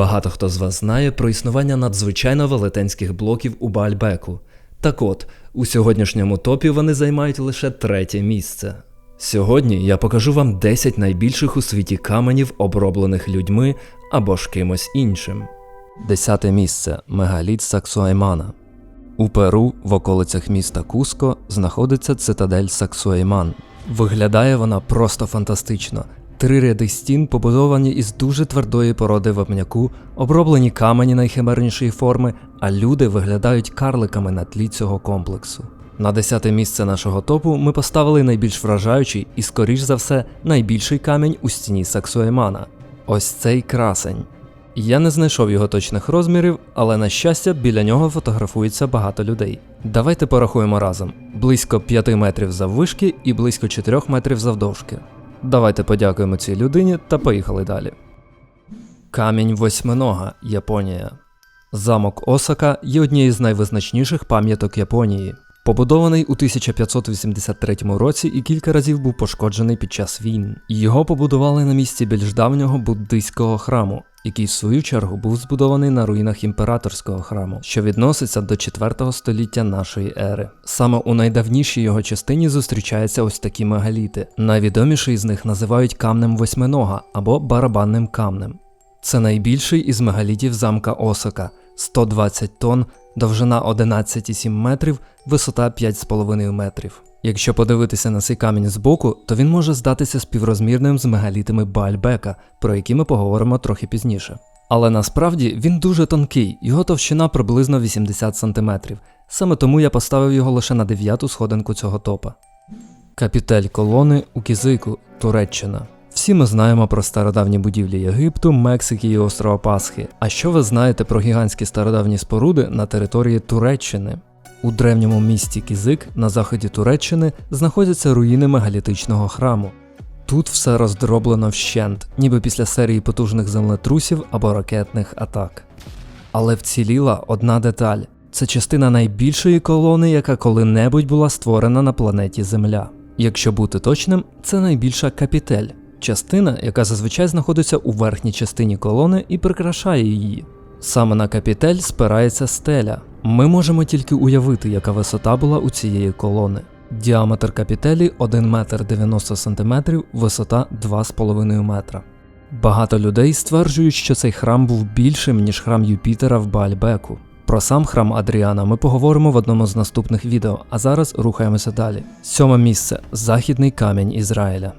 Багато хто з вас знає про існування надзвичайно велетенських блоків у Баальбеку. Так от, у сьогоднішньому топі вони займають лише третє місце. Сьогодні я покажу вам 10 найбільших у світі каменів, оброблених людьми або ж кимось іншим. Десяте місце мегаліт Саксуаймана. У Перу, в околицях міста Куско, знаходиться цитадель Саксуайман. Виглядає вона просто фантастично. Три ряди стін побудовані із дуже твердої породи вапняку, оброблені камені найхимернішої форми, а люди виглядають карликами на тлі цього комплексу. На десяте місце нашого топу ми поставили найбільш вражаючий і, скоріш за все, найбільший камінь у стіні Саксуаймана. Ось цей красень. Я не знайшов його точних розмірів, але на щастя, біля нього фотографується багато людей. Давайте порахуємо разом: близько 5 метрів заввишки і близько 4 метрів завдовжки. Давайте подякуємо цій людині та поїхали далі. Камінь восьминога, Японія. Замок Осака є однією з найвизначніших пам'яток Японії. Побудований у 1583 році і кілька разів був пошкоджений під час війн. Його побудували на місці більш давнього буддийського храму, який в свою чергу був збудований на руїнах імператорського храму, що відноситься до 4 століття нашої ери. Саме у найдавнішій його частині зустрічаються ось такі мегаліти. Найвідоміший з них називають камнем восьминога або барабанним камнем. Це найбільший із мегалітів замка Осака 120 тонн, довжина 11,7 метрів, висота 5,5 метрів. Якщо подивитися на цей камінь збоку, то він може здатися співрозмірним з мегалітами Баальбека, про які ми поговоримо трохи пізніше. Але насправді він дуже тонкий, його товщина приблизно 80 см. Саме тому я поставив його лише на дев'яту сходинку цього топа. Капітель колони у Кізику, Туреччина. Всі ми знаємо про стародавні будівлі Єгипту, Мексики і острова Пасхи. А що ви знаєте про гігантські стародавні споруди на території Туреччини? У древньому місті Кізик на заході Туреччини знаходяться руїни мегалітичного храму. Тут все роздроблено вщент, ніби після серії потужних землетрусів або ракетних атак. Але вціліла одна деталь це частина найбільшої колони, яка коли-небудь була створена на планеті Земля. Якщо бути точним, це найбільша капітель, частина, яка зазвичай знаходиться у верхній частині колони і прикрашає її. Саме на капітель спирається стеля. Ми можемо тільки уявити, яка висота була у цієї колони. Діаметр капітелі 1 метр 90 см, висота 2,5 метра. Багато людей стверджують, що цей храм був більшим, ніж храм Юпітера в Баальбеку. Про сам храм Адріана ми поговоримо в одному з наступних відео, а зараз рухаємося далі. Сьоме місце західний камінь Ізраїля.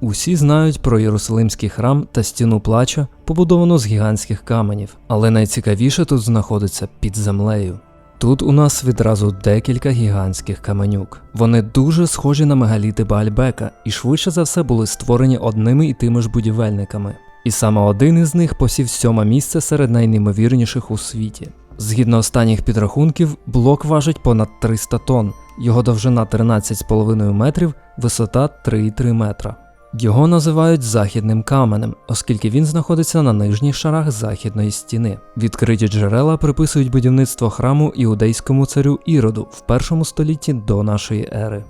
Усі знають про Єрусалимський храм та стіну плача, побудовану з гігантських каменів, але найцікавіше тут знаходиться під землею. Тут у нас відразу декілька гігантських каменюк. Вони дуже схожі на мегаліти Баальбека і швидше за все були створені одними і тими ж будівельниками. І саме один із них посів сьоме місце серед найнеймовірніших у світі. Згідно останніх підрахунків, блок важить понад 300 тонн, його довжина 13,5 метрів, висота 3,3 метра. Його називають західним каменем, оскільки він знаходиться на нижніх шарах західної стіни. Відкриті джерела приписують будівництво храму іудейському царю Іроду в першому столітті до нашої ери.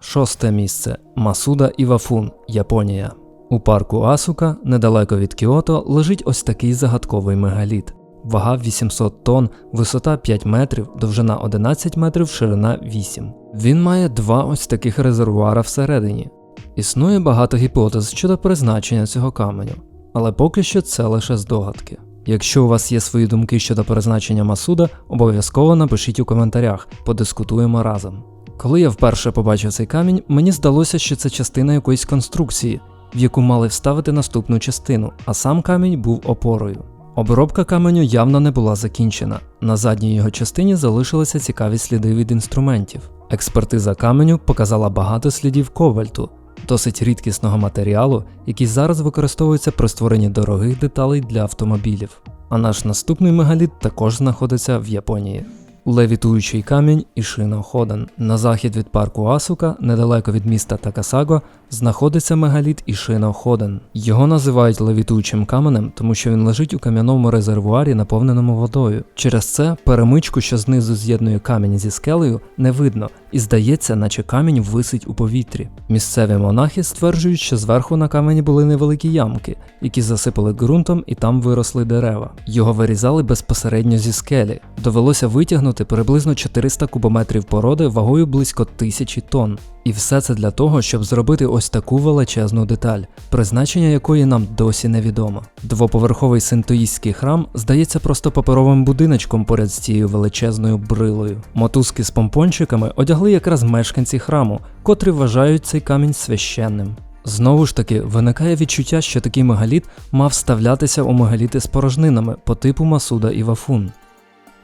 Шосте місце Масуда Івафун, Японія. У парку Асука, недалеко від Кіото, лежить ось такий загадковий мегаліт. Вага 800 тонн, висота 5 метрів, довжина 11 метрів, ширина 8. Він має два ось таких резервуара всередині. Існує багато гіпотез щодо призначення цього каменю, але поки що це лише здогадки. Якщо у вас є свої думки щодо призначення Масуда, обов'язково напишіть у коментарях, подискутуємо разом. Коли я вперше побачив цей камінь, мені здалося, що це частина якоїсь конструкції, в яку мали вставити наступну частину, а сам камінь був опорою. Обробка каменю явно не була закінчена. На задній його частині залишилися цікаві сліди від інструментів. Експертиза каменю показала багато слідів ковальту, досить рідкісного матеріалу, який зараз використовується при створенні дорогих деталей для автомобілів. А наш наступний мегаліт також знаходиться в Японії. Левітуючий камінь Ішино Ходен. На захід від парку Асука, недалеко від міста Такасаго, знаходиться мегаліт Ішино Ходен. Його називають левітуючим каменем, тому що він лежить у кам'яному резервуарі, наповненому водою. Через це перемичку, що знизу з'єднує камінь зі скелею, не видно, і здається, наче камінь висить у повітрі. Місцеві монахи стверджують, що зверху на камені були невеликі ямки, які засипали ґрунтом і там виросли дерева. Його вирізали безпосередньо зі скелі. Довелося витягнути приблизно 400 кубометрів породи вагою близько тисячі тонн. І все це для того, щоб зробити ось таку величезну деталь, призначення якої нам досі невідомо. Двоповерховий синтоїстський храм здається просто паперовим будиночком поряд з цією величезною брилою. Мотузки з помпончиками одягли якраз мешканці храму, котрі вважають цей камінь священним. Знову ж таки, виникає відчуття, що такий мегаліт мав вставлятися у мегаліти з порожнинами по типу Масуда і Вафун.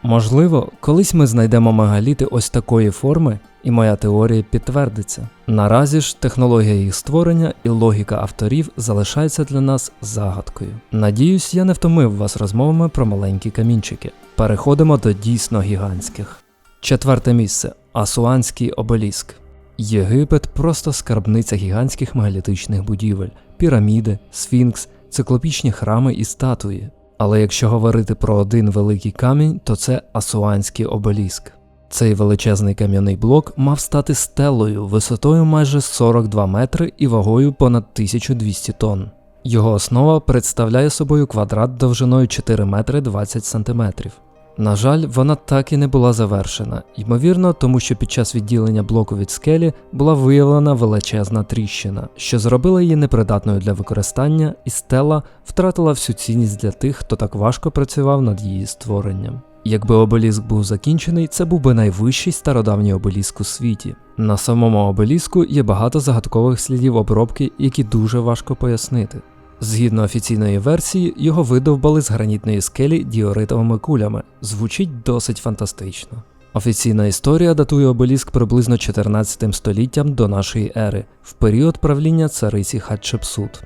Можливо, колись ми знайдемо мегаліти ось такої форми, і моя теорія підтвердиться. Наразі ж технологія їх створення і логіка авторів залишаються для нас загадкою. Надіюсь, я не втомив вас розмовами про маленькі камінчики. Переходимо до дійсно гігантських. Четверте місце Асуанський обеліск. Єгипет просто скарбниця гігантських мегалітичних будівель, піраміди, сфінкс, циклопічні храми і статуї. Але якщо говорити про один великий камінь, то це Асуанський обеліск. Цей величезний кам'яний блок мав стати стелою висотою майже 42 метри і вагою понад 1200 тонн. Його основа представляє собою квадрат довжиною 4 метри 20 сантиметрів. На жаль, вона так і не була завершена, ймовірно, тому що під час відділення блоку від скелі була виявлена величезна тріщина, що зробила її непридатною для використання, і стела втратила всю цінність для тих, хто так важко працював над її створенням. Якби обеліск був закінчений, це був би найвищий стародавній обеліск у світі. На самому обеліску є багато загадкових слідів обробки, які дуже важко пояснити. Згідно офіційної версії, його видовбали з гранітної скелі діоритовими кулями. Звучить досить фантастично. Офіційна історія датує обеліск приблизно 14 століттям до нашої ери, в період правління цариці Хатшепсут.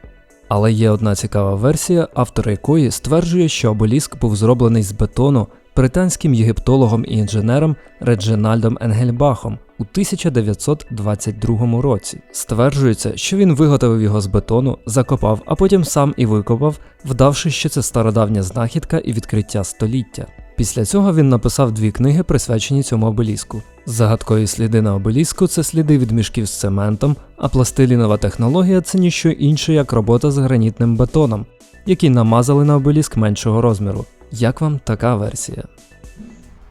Але є одна цікава версія, автор якої стверджує, що обеліск був зроблений з бетону британським єгиптологом і інженером Реджинальдом Енгельбахом у 1922 році. Стверджується, що він виготовив його з бетону, закопав, а потім сам і викопав, вдавши, що це стародавня знахідка і відкриття століття. Після цього він написав дві книги, присвячені цьому обеліску. Загадкові сліди на обеліску це сліди від мішків з цементом, а пластилінова технологія це ніщо інше, як робота з гранітним бетоном, який намазали на обеліск меншого розміру. Як вам така версія?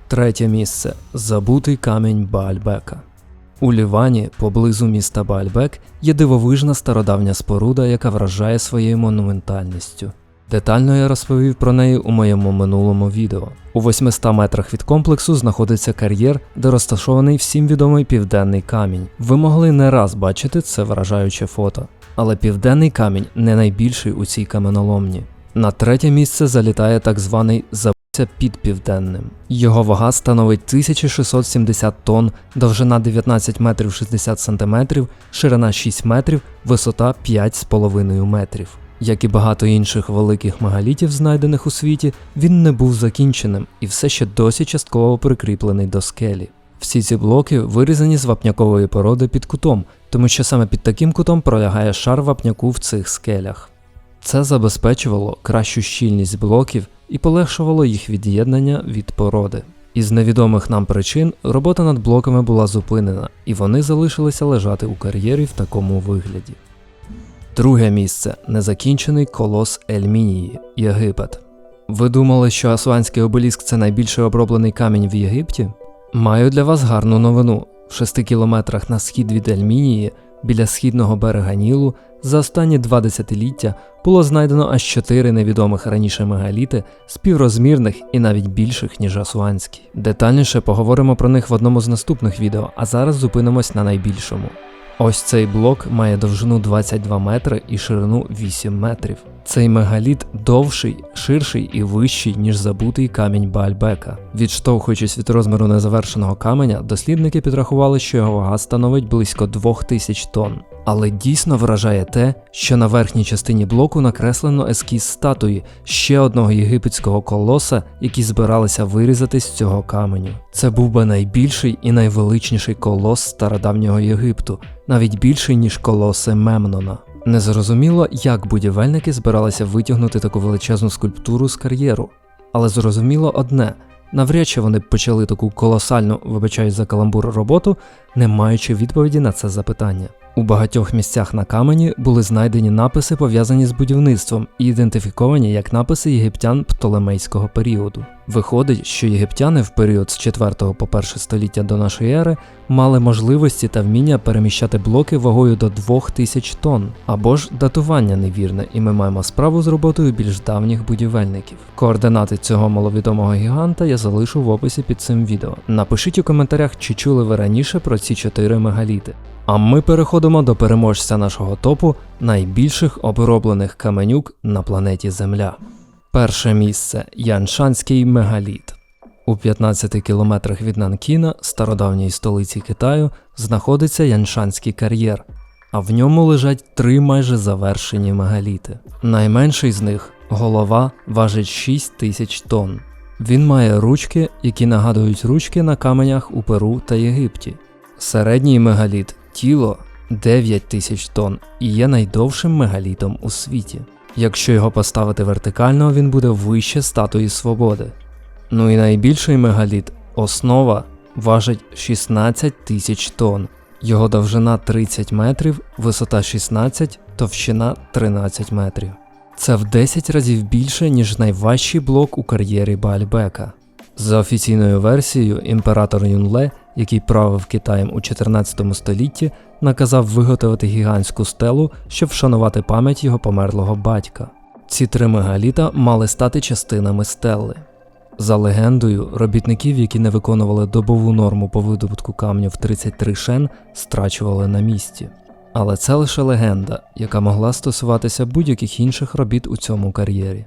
Третє місце забутий камінь Баальбека. У Лівані, поблизу міста Баальбек, є дивовижна стародавня споруда, яка вражає своєю монументальністю. Детально я розповів про неї у моєму минулому відео. У 800 метрах від комплексу знаходиться кар'єр, де розташований всім відомий південний камінь. Ви могли не раз бачити це вражаюче фото. Але південний камінь не найбільший у цій каменоломні. На третє місце залітає так званий забуття під південним. Його вага становить 1670 тонн, довжина 19 метрів 60 сантиметрів, ширина 6 метрів, висота 5,5 метрів. Як і багато інших великих мегалітів, знайдених у світі, він не був закінченим і все ще досі частково прикріплений до скелі. Всі ці блоки вирізані з вапнякової породи під кутом, тому що саме під таким кутом пролягає шар вапняку в цих скелях. Це забезпечувало кращу щільність блоків і полегшувало їх від'єднання від породи. Із невідомих нам причин робота над блоками була зупинена, і вони залишилися лежати у кар'єрі в такому вигляді. Друге місце незакінчений колос Ельмінії, Єгипет. Ви думали, що Асуанський обеліск це найбільший оброблений камінь в Єгипті? Маю для вас гарну новину. В 6 кілометрах на схід від Ельмінії, біля східного берега Нілу, за останні два десятиліття було знайдено аж чотири невідомих раніше мегаліти, співрозмірних і навіть більших, ніж Асуанський. Детальніше поговоримо про них в одному з наступних відео, а зараз зупинимось на найбільшому. Ось цей блок має довжину 22 метри і ширину 8 метрів. Цей мегаліт довший, ширший і вищий, ніж забутий камінь Баальбека. Відштовхуючись від розміру незавершеного каменя, дослідники підрахували, що його вага становить близько 2000 тонн. Але дійсно вражає те, що на верхній частині блоку накреслено ескіз статуї ще одного єгипетського колоса, які збиралися вирізати з цього каменю. Це був би найбільший і найвеличніший колос стародавнього Єгипту, навіть більший ніж колоси Мемнона. Незрозуміло, як будівельники збиралися витягнути таку величезну скульптуру з кар'єру, але зрозуміло одне. Навряд чи вони почали таку колосальну, вибачаюсь за каламбур роботу не маючи відповіді на це запитання. У багатьох місцях на камені були знайдені написи, пов'язані з будівництвом, і ідентифіковані як написи єгиптян птолемейського періоду. Виходить, що єгиптяни в період з 4 по 1 століття до нашої ери мали можливості та вміння переміщати блоки вагою до 2000 тонн, або ж датування невірне, і ми маємо справу з роботою більш давніх будівельників. Координати цього маловідомого гіганта я залишу в описі під цим відео. Напишіть у коментарях, чи чули ви раніше про ці чотири мегаліти. А ми переходимо до переможця нашого топу найбільших оброблених каменюк на планеті Земля. Перше місце Яншанський мегаліт. У 15 кілометрах від Нанкіна, стародавньої столиці Китаю, знаходиться Яншанський кар'єр, а в ньому лежать три майже завершені мегаліти. Найменший з них голова важить 6 тисяч тонн. Він має ручки, які нагадують ручки на каменях у Перу та Єгипті. Середній мегаліт тіло 9 тисяч тонн і є найдовшим мегалітом у світі. Якщо його поставити вертикально, він буде вище статуї свободи. Ну і найбільший мегаліт основа важить 16 тисяч тонн. Його довжина 30 метрів, висота 16, товщина 13 метрів. Це в 10 разів більше, ніж найважчий блок у кар'єрі Баальбека. За офіційною версією, імператор Юнле, який правив Китаєм у 14 столітті, наказав виготовити гігантську стелу, щоб вшанувати пам'ять його померлого батька. Ці три мегаліта мали стати частинами стели. За легендою, робітників, які не виконували добову норму по видобутку камню в 33 шен, страчували на місці. Але це лише легенда, яка могла стосуватися будь-яких інших робіт у цьому кар'єрі.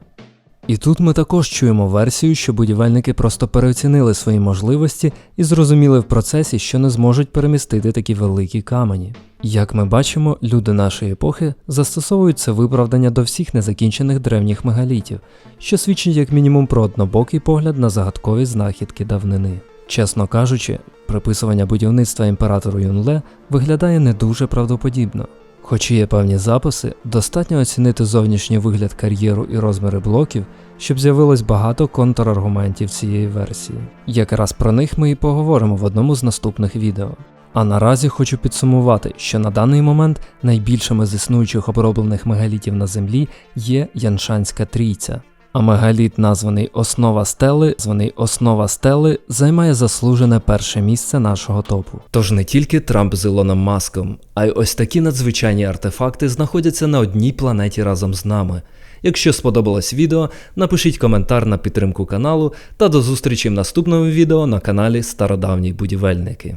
І тут ми також чуємо версію, що будівельники просто переоцінили свої можливості і зрозуміли в процесі, що не зможуть перемістити такі великі камені. Як ми бачимо, люди нашої епохи застосовують це виправдання до всіх незакінчених древніх мегалітів, що свідчить як мінімум про однобокий погляд на загадкові знахідки давнини. Чесно кажучи, приписування будівництва імператору Юнле виглядає не дуже правдоподібно. Хоч є певні записи, достатньо оцінити зовнішній вигляд кар'єру і розміри блоків, щоб з'явилось багато контраргументів цієї версії. Якраз про них ми і поговоримо в одному з наступних відео. А наразі хочу підсумувати, що на даний момент найбільшими з існуючих оброблених мегалітів на землі є Яншанська трійця. А мегаліт, названий Основа стели, званий Основа стели, займає заслужене перше місце нашого топу. Тож не тільки Трамп з Ілоном Маском, а й ось такі надзвичайні артефакти знаходяться на одній планеті разом з нами. Якщо сподобалось відео, напишіть коментар на підтримку каналу та до зустрічі в наступному відео на каналі Стародавні будівельники.